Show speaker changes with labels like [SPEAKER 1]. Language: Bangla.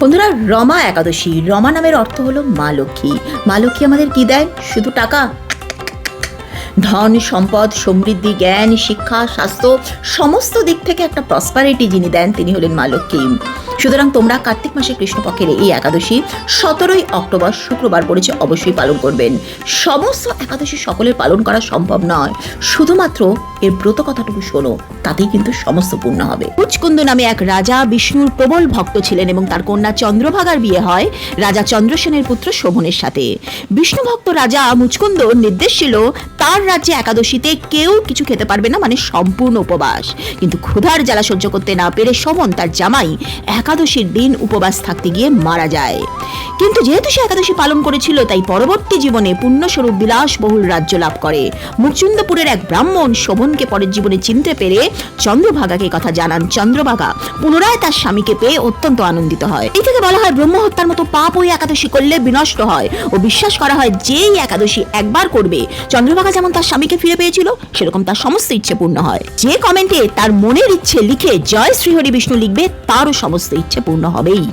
[SPEAKER 1] বন্ধুরা, রমা একাদশী। রমা নামের অর্থ হলো মা লক্ষ্মী। মা লক্ষ্মী আমাদের কি দেয়? শুধু টাকা? ধন, সম্পদ, সমৃদ্ধি, জ্ঞান, শিক্ষা, স্বাস্থ্য, সমস্ত দিক থেকে একটা প্রসপারিটি যিনি দেন, তিনি হলেন মা লক্ষ্মী। সুতরাং তোমরা কার্তিক মাসে কৃষ্ণপক্ষের এই একাদশী সতেরোই অক্টোবর শুক্রবার পড়েছে অবশ্যই পালন করবেন। সমস্ত একাদশী সকলের পালন করা সম্ভব নয়। শুধুমাত্র এর ব্রত কথাটুকু শোনো, তাতেই কিন্তু সমস্ত পূর্ণ হবে। মুচকুন্দ নামে এক রাজা বিষ্ণুর প্রবল ভক্ত ছিলেন এবং তার কন্যা চন্দ্রভাগার বিয়ে হয় রাজা চন্দ্রসেনের পুত্র শোভনের সাথে। বিষ্ণু ভক্ত রাজা মুচকুন্দ নির্দেশ ছিল, তার রাজ্যে একাদশীতে কেউ কিছু খেতে পারবে না মানে সম্পূর্ণ উপবাস। কিন্তু ক্ষুধার জ্বালা সহ্য করতে না পেরে সমন তার জামাই একাদশীর দিন উপবাস থাকতে গিয়ে মারা যায়। কিন্তু যেহেতু সে একাদশী পালন করেছিল, তাই পরবর্তী জীবনে পুণ্যস্বরূপ বিলাসবহুল রাজ্য লাভ করে। মুচুন্দপুরের এক ব্রাহ্মণ শোভনকে পরের জীবনে চিনতে পেরে চন্দ্রভাগাকে কথা জানান চন্দ্রভাগা। পুনরায় তার স্বামীকে পেয়ে অত্যন্ত আনন্দিত হয়। এই থেকে বলা হয় ব্রহ্মহত্যার মতো পাপ ওই একাদশী করলে বিনষ্ট হয় ও বিশ্বাস করা হয় যেই একাদশী একবার করবে। চন্দ্রভাগা যেমন তার স্বামীকে ফিরে পেয়েছিল, সেরকম তার সমস্ত ইচ্ছে পূর্ণ হয়। যে কমেন্টে তার মনের ইচ্ছে লিখে জয় শ্রীহরি বিষ্ণু লিখবে, তারও সমস্ত ইচ্ছে পূর্ণ হবেই।